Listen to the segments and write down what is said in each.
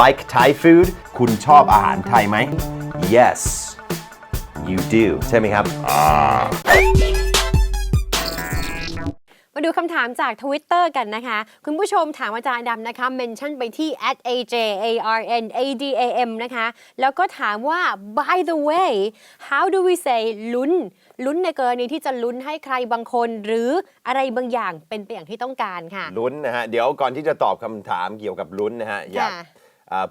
like Thai food คุณชอบอาหารไทยไหม Yes you do ใช่ไหมครับ มาดูคำถามจาก Twitter กันนะคะ คุณผู้ชมถามอาจารย์ดำนะคะ เมนชั่นไปที่ at @ajarnadam นะคะ แล้วก็ถามว่า by the way how do we say ลุ้น ลุ้นในกรณีที่จะลุ้นให้ใครบางคน หรืออะไรบางอย่างเป็นไปอย่างที่ต้องการค่ะ ลุ้นนะฮะ เดี๋ยวก่อนที่จะตอบคำถามเกี่ยวกับลุ้นนะฮะ อยาก ค่ะอ่า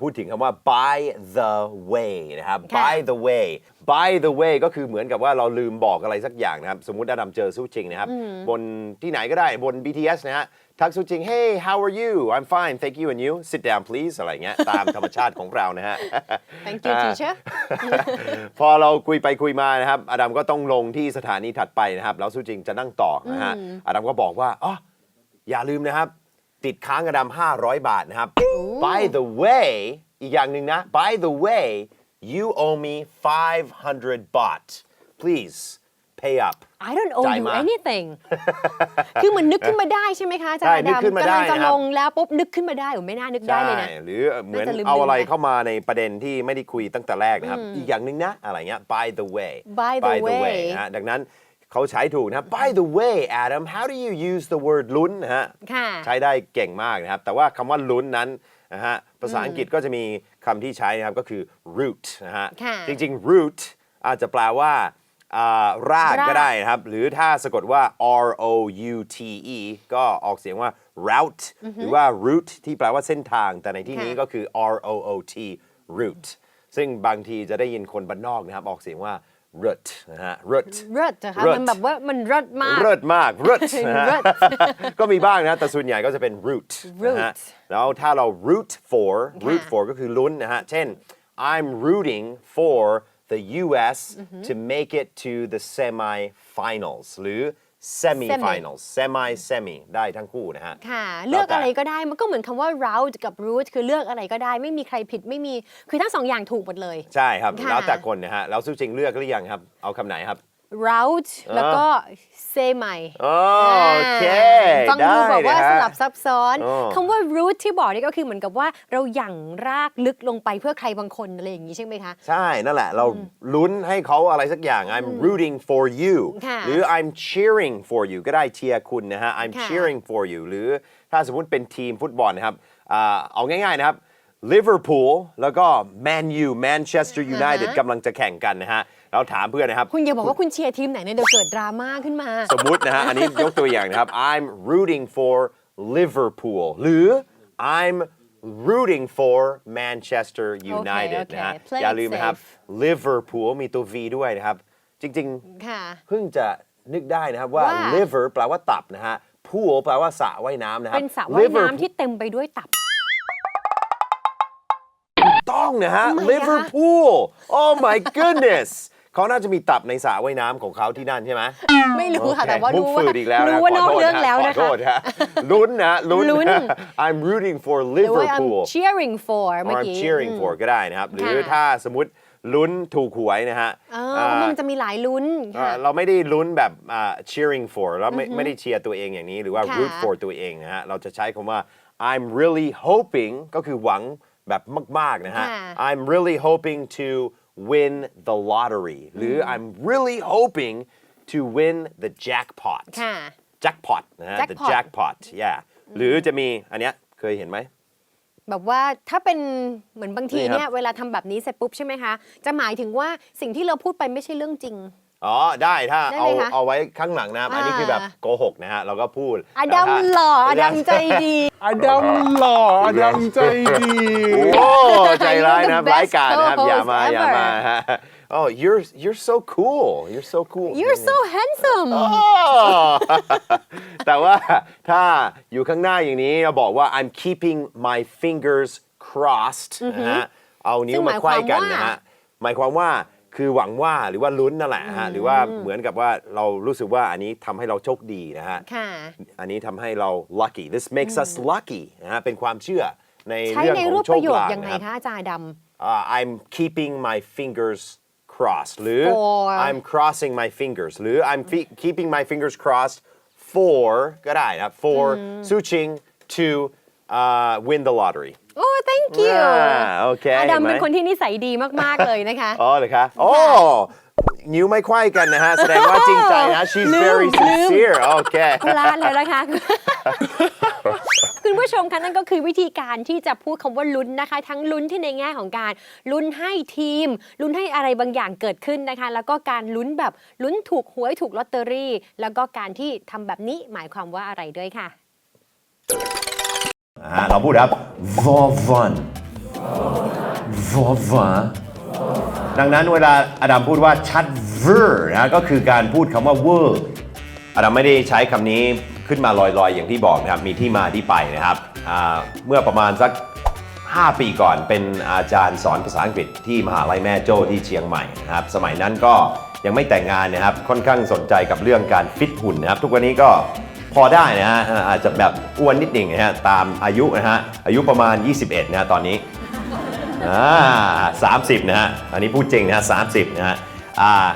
พูดถึงคำว่า by the way นะครับค่ะ by the way by the way ก็คือเหมือนกับว่าเราลืมบอกอะไรสักอย่างนะครับ สมมุติอดัมเจอสู้จริงนะครับ บนที่ไหนก็ได้บน BTS นะฮะทักสู้จริง hey how are you I'm fine thank you and you sit down please อะไรเงี้ยตามธรรมชาติของเรานะฮะ thank you teacher พอเราคุยไปคุยมานะครับ อดัมก็ต้องลงที่สถานีถัดไปนะครับ แล้วสู้จริงจะนั่งต่อนะฮะอดัมก็บอกว่าอ๋ออย่าลืมนะครับ ติดค้างอดัม500 บาทนะครับ by the way อีกอย่างหนึ่งนะ by the way you owe me 500 baht please pay up I don't owe จ่าย you มา anything คือเหมือนนึกขึ้นมาได้ใช่ไหมคะอาจารใช่ย์นึกดำขึ้นมาได้กำลังจะนะครับลงแล้วปุ๊บนึกขึ้นมาได้โอ้ไม่น่านึกได้เลยนะใช่หรือเหมือนน่าจะลืมๆเอาอะไรไปเข้ามาในประเด็นที่ไม่ได้คุยตั้งแต่แรกนะครับ อีกอย่างหนึ่งนะอะไรเงี้ย by the way By the way นะฮะดังนั้น เขาใช้ถูกนะครับ by the way Adam how do you use the word ลุ้นนะฮะค่ะใช้ได้เก่งมากนะครับ แต่ว่าคำว่าลุ้นนั้นนะฮะภาษาอังกฤษก็จะมีคำที่ใช้นะครับก็คือ root นะฮะค่ะ จริงๆ root อาจจะแปลว่าอ่ารากรากก็ได้นะครับ หรือถ้าสะกดว่า R O U T E ก็ออกเสียงว่า route หรือว่า route ที่แปลว่าเส้นทาง แต่ในที่นี้ค่ะ ก็คือ R O O T route ซึ่งบางทีจะได้ยินคนบ้านนอกนะครับ ออกเสียงว่า root นะฮะ root เริดนะคะ เลิศ มันแบบว่ามันเริดมาก เลิศมาก root นะฮะเลิศก็มีบ้างนะ แต่ส่วนใหญ่ก็จะเป็น root นะฮะ root แล้วถ้าเรา root for ค่ะ root for ก็คือลุ้นนะฮะ เช่น I'm rooting for the US to make it to the semi finals หรือ semi finals semi semi ได้ทั้งคู่นะฮะ ค่ะ เลือกอะไรก็ได้มันก็เหมือนคำว่า route กับ root คือเลือกอะไรก็ได้ ไม่มีใครผิดไม่มีคือทั้งสองอย่างถูกหมดเลย ใช่ครับ ค่ะ แล้วแต่คนนะฮะ แล้วสู้จริงเลือกหรือยังครับ เอาคำไหนครับ route แล้วก็ semi โอเคฟังดูแบบว่าได้สนะฮะลับซับซ้อนอ๋อคำว่า root ที่บอกนี่ก็คือเหมือนกับว่าเราหยั่งรากลึกลงไปเพื่อใครบางคนอะไรอย่างนี้ใช่ไหมคะ ใช่นั่นแหละ เราลุ้นให้เขาอะไรสักอย่าง I'm rooting for you ค่ะหรือ I'm cheering for you ก็ได้เชียร์คุณนะฮะ I'm ค่ะ cheering for you หรือถ้าสมมติเป็นทีมฟุตบอลนะครับอ่าเอาง่ายๆนะครับ Liverpool แล้วก็ Man U Manchester United กำลังจะแข่งกันนะฮะ เราถามเพื่อนนะครับ คุณอย่าบอกว่าคุณเชียร์ทีมไหนเนี่ยเดี๋ยวเกิดดราม่าขึ้นมา สมมุตินะฮะ อันนี้ยกตัวอย่างนะครับ I'm rooting for Liverpool หรือ I'm rooting for Manchester United โอเคนะฮะ play it อย่าลืมนะครับ safe Liverpool มีตัว V ด้วยนะครับ จริงค่ะ ๆ เพิ่งจะนึกได้นะครับว่า ว่า liver แปลว่าตับนะฮะ pool แปลว่าสระว่ายน้ำนะครับ เป็นสระว่าย Liverpool น้ำที่เต็มไปด้วยตับ ต้องนะฮะทำไมอะ Liverpool oh my goodness เขาน่าจะมีตับในสระว่ายน้ำของเขาที่นั่นใช่ไหมไม่รู้ค่ะโอเคแต่ว่ามุรู้กว่าฝืดอีกแล้วนะรู้ว่าขนอกโทษเรื่องฮะแล้วขอนะโทคะษฮะลุ้นนะลุ้นลุ้นนะ I'm rooting for หรือว่า I'm Liverpool cheering for or เมื่อ I'm กี้ cheering for ก็ได้นะครับ หรือค่ะถ้าสมมติลุ้นถูกหวยนะฮะเอออ่ามันจะมีหลายลุ้นอ่าค่ะเราไม่ได้ลุ้นแบบอ่า cheering for เราไม่ไม่ได้เชียร์ตัวเองอย่างนี้ หรือว่าค่ะ root for ตัวเองนะฮะ เราจะใช้คำว่า I'm really hoping ก็คือหวัง แบบมากๆนะฮะค่ะ I'm really hoping to win the lottery หรือ I'm really hoping to win the jackpot ค่ะ jackpot นะฮะ the Jackpot jackpot yeah หรือจะมีอันเนี้ยเคยเห็นไหม แบบว่าถ้าเป็นเหมือนบางทีนี่ครับ เนี่ยเวลาทำแบบนี้เสร็จปุ๊บใช่ไหมคะ จะหมายถึงว่าสิ่งที่เราพูดไปไม่ใช่เรื่องจริง อ๋อได้ถ้าได้เอาไหมคะเอาไว้ข้างหลังนะครับอันนี้คือแบบอ่า โกหกนะฮะเราก็พูดอดัมแต่ถ้าหล่ออดัมใจดี อดัมหล่ออดัมใจดี โอ้ใจร้ายนะครับ You're the ร้ายกาจนะครับ best อย่ามา co-host อย่ามา ever ฮะ Oh you're you're so cool you're so cool You're so handsome อ๋อแต่ว่าถ้าอยู่ข้างหน้าอย่างนี้เราบอกว่า I'm keeping my fingers crossed นะฮะเอานิ้วมาไขว้กันนะฮะหมายความว่า คือหวังว่าหรือว่าลุ้นนั่นแหละฮะหรือว่าเหมือนกับว่าเรารู้สึกว่าอันนี้ทำให้เราโชคดีนะฮะ ค่ะ อันนี้ทำให้เรา lucky this makes us lucky นะฮะเป็นความเชื่อในใช้เรื่องในขอรูงปโชปคระโยคลางยังไงนะครับคะอาจารย์ด uh, I'm keeping my fingers crossed หรือ For I'm crossing my fingers หรือ I'm fe- keeping my fingers crossed for ก็ได้นะครับ for Su Ching to uh, win the lottery ำ โอ้ thank you อ่าโอเคอดัมห็ไหเป็นคนที่นิสัยดีมาก ๆ เลยนะคะ อ๋อเลยคะโอ้นิ้วไม่ไขว้กันนะฮะ แสดงว่าจริงใจนะ she's ลืม very ลืม sincere โอเค พลาดแล้วนะคะ คุณผู้ชมคะนั่นก็คือวิธีการที่จะพูดคำว่าลุ้นนะคะ ทั้งลุ้นที่ในแง่ของการลุ้นให้ทีมลุ้นให้อะไรบางอย่างเกิดขึ้นนะคะ แล้วก็การลุ้นแบบลุ้นถูกหวยถูกลอตเตอรี่ แล้วก็การที่ทำแบบนี้หมายความว่าอะไรด้วยค่ะ อ่าเราพูดครับ vovan vovan ดังนั้นเวลาอดัมพูดว่าชัด ver นะก็คือการพูดคำว่า ver อดัมไม่ได้ใช้คำนี้ขึ้นมาลอยๆ อย่างที่บอกนะครับ มีที่มาที่ไปนะครับ เมื่อประมาณสัก 5 ปีก่อนเป็นอาจารย์สอนภาษาอังกฤษที่มหาลัยแม่โจ้ที่เชียงใหม่นะครับ สมัยนั้นก็ยังไม่แต่งงานนะครับ ค่อนข้างสนใจกับเรื่องการฟิตหุ่นนะครับ ทุกวันนี้ก็ พอได้นะฮะอาจจะแบบอ้วนนิดหนึ่งนะฮะตามอายุนะฮะอายุประมาณ 21นะฮะตอนนี้อ่าสามสิบนะฮะอันนี้พูดจริงนะฮะสามสิบนะฮะอ่า